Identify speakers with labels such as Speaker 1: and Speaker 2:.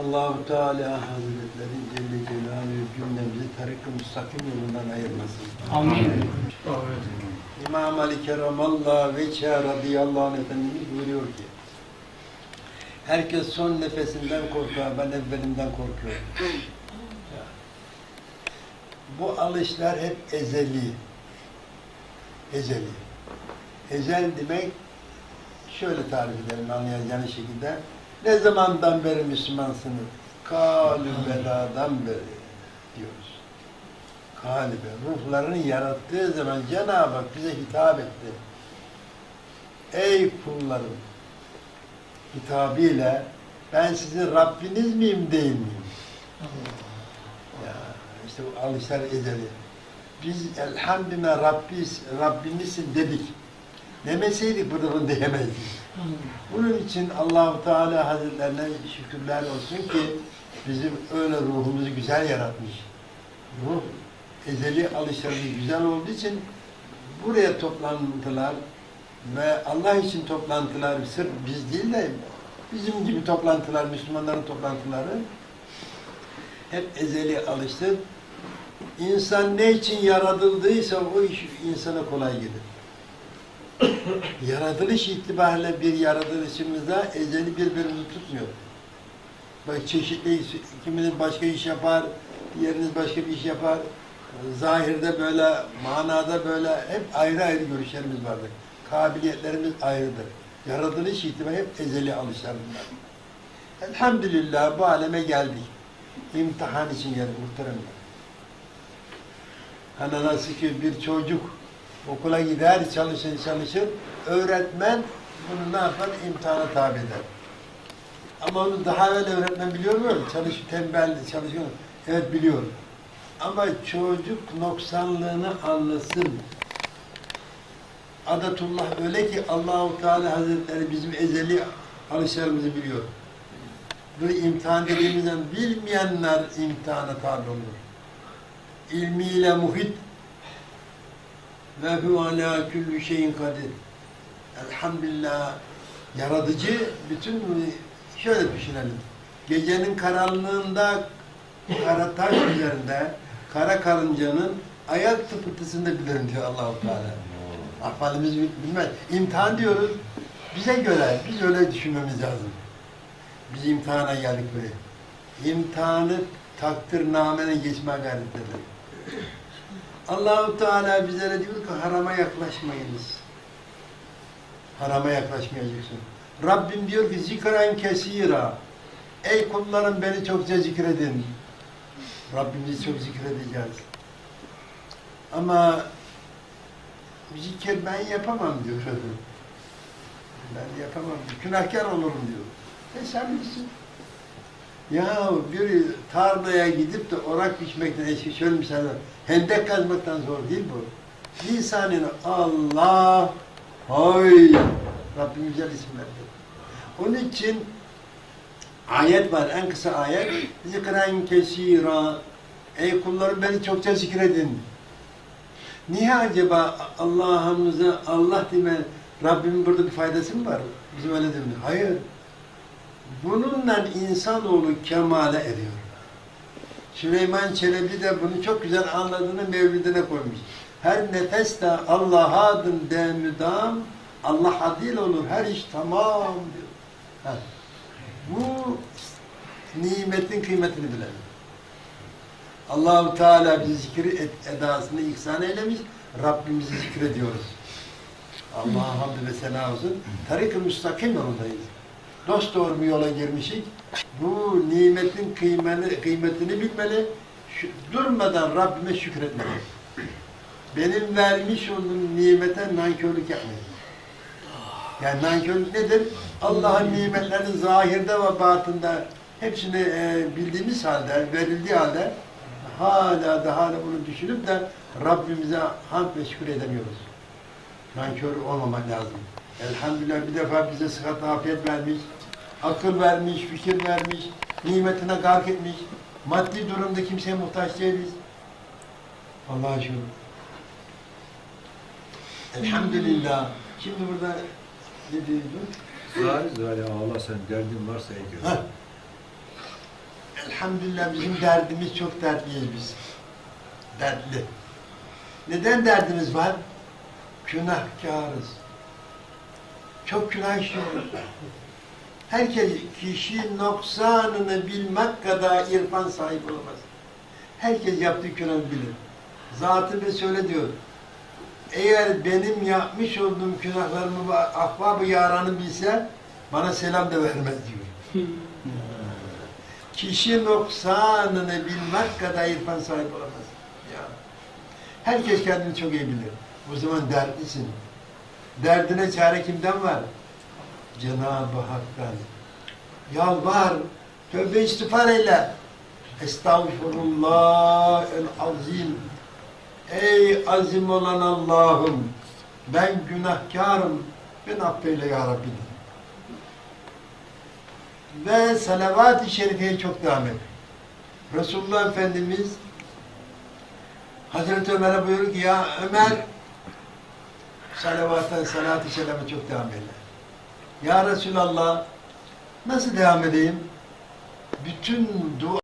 Speaker 1: Allahu Teala Hazretleri Celle Celaluhu cümlemizi tarik-ı müstakim yolundan ayırmasın.
Speaker 2: Amin.
Speaker 1: İmam Ali Keramallah ve radıyallahu anh Efendimiz buyuruyor ki Herkes son nefesinden korkar, ben evvelimden korkuyorum. Bu alışlar hep ezeli. Ezeli. Ezel demek şöyle tarif edelim anlayacağınız şekilde. Ne zamandan beri Müslümansınız? Kalü beladan beri diyoruz. Galibe ruhlarını yarattığı zaman Cenab-ı Hak bize hitap etti. Ey kullarım hitabıyla ben sizin Rabbiniz miyim değil miyim? Ya işte bu alışlar ezeli. Biz elhamdülillah Rabbis, Rabbimizsin dedik. Demeseydik burada bunu diyemezdik. Bunun için Allahu Teala Hazretlerine şükürler olsun ki bizim öyle ruhumuzu güzel yaratmış. Ruh ezeli alışlarımız güzel olduğu için buraya toplantılar ve Allah için toplantılar sırf biz değil de bizim gibi toplantılar, Müslümanların toplantıları hep ezeli alıştır. İnsan ne için yaratıldıysa o iş insana kolay gelir. Yaratılış itibariyle bir yaratılışımızda ezeli birbirimizi tutmuyor. Bak çeşitli, kiminiz başka iş yapar, diğeriniz başka bir iş yapar. Zahirde böyle, manada böyle hep ayrı ayrı görüşlerimiz vardır. Kabiliyetlerimiz ayrıdır. Yaratılış itibariyle hep ezeli alışlar bunlar. Elhamdülillah bu aleme geldik. İmtihan için geldik muhteremler. Hani nasıl ki bir çocuk okula gider, çalışır, çalışır. Öğretmen bunu ne yapar? İmtihana tabi eder. Ama onu daha evvel öğretmen biliyor mu? Çalış, tembel, çalışıyor. Evet biliyor. Ama çocuk noksanlığını anlasın. Adatullah öyle ki Allahu Teala Hazretleri bizim ezeli alışlarımızı biliyor. Bu imtihan dediğimizden bilmeyenler imtihana tabi olur. İlmiyle muhit ve hu ala kulli şeyin kadir. Elhamdülillah yaratıcı bütün şöyle düşünelim. Gecenin karanlığında kara taş üzerinde kara karıncanın ayak tıpırtısını da bilirim diyor Allahu Teala. Afalimiz bilmez. İmtihan diyoruz. Bize göre, biz öyle düşünmemiz lazım. Biz imtihana geldik buraya. İmtihanı takdirnamene geçme gayretindedir. Allahu Teala bizlere diyor ki harama yaklaşmayınız. Harama yaklaşmayacaksın. Rabbim diyor ki zikren kesira. Ey kullarım beni çokça zikredin. Rabbimizi çok zikredeceğiz. Ama zikir ben yapamam diyor. Ben yapamam. Günahkar olurum diyor. E sen bilirsin. Ya bir tarlaya gidip de orak biçmekten eski şöyle misal hendek kazmaktan zor değil bu. Lisanını Allah hay Rabbim güzel isimlerdir. Onun için ayet var en kısa ayet zikren kesira ey kullarım beni çokça zikredin. Niye acaba Allah'ımıza Allah deme Rabbimin burada bir faydası mı var? Bizim öyle demiyor. Hayır. Bununla insanoğlu kemale eriyor. Süleyman Çelebi de bunu çok güzel anladığını mevlidine koymuş. Her nefeste Allah'a adım demüdam, Allah adil olur, her iş tamam diyor. Bu nimetin kıymetini bilelim. Allahu Teala bizi zikri et, edasını ihsan eylemiş, Rabbimizi zikrediyoruz. Allah'a hamd ve sena olsun. Tarik-ı müstakim yolundayız. Dost doğru bir yola girmişik. Bu nimetin kıymeni, kıymetini bilmeli. Şu, durmadan Rabbime şükretmeli. Benim vermiş olduğum nimete nankörlük yapmayın. Yani nankörlük nedir? Allah'ın nimetlerini zahirde ve batında hepsini e, bildiğimiz halde, verildiği halde hala da hala bunu düşünüp de Rabbimize hamd ve şükür edemiyoruz. Nankör olmamak lazım. Elhamdülillah bir defa bize sıhhat afiyet vermiş, akıl vermiş, fikir vermiş, nimetine gark etmiş. Maddi durumda kimseye muhtaç değiliz. Allah'a şükür. Elhamdülillah. Şimdi burada ne diyordun?
Speaker 2: Zari zari ağla sen derdin varsa ey gör.
Speaker 1: Elhamdülillah bizim derdimiz çok dertliyiz biz. Dertli. Neden derdimiz var? Günahkarız. Çok günah işliyoruz. Herkes kişi noksanını bilmek kadar irfan sahibi olamaz. Herkes yaptığı günahı bilir. Zatı ve söyle diyor. Eğer benim yapmış olduğum günahlarımı ve ahbab-ı yaranı bilse bana selam da vermez diyor. Kişi noksanını bilmek kadar irfan sahibi olamaz. Ya. Herkes kendini çok iyi bilir. O zaman dertlisin. Derdine çare kimden var? Cenab-ı Hak'tan. Yalvar, tövbe istiğfar eyle. Estağfurullah el azim. Ey azim olan Allah'ım, ben günahkarım, ben affeyle ya Rabbi. Ve salavat-ı şerifeye çok devam et. Resulullah Efendimiz Hazreti Ömer'e buyurur ki ya Ömer salavata, salat-ı selama çok devam eyle. Ya Resulallah nasıl devam edeyim? Bütün dua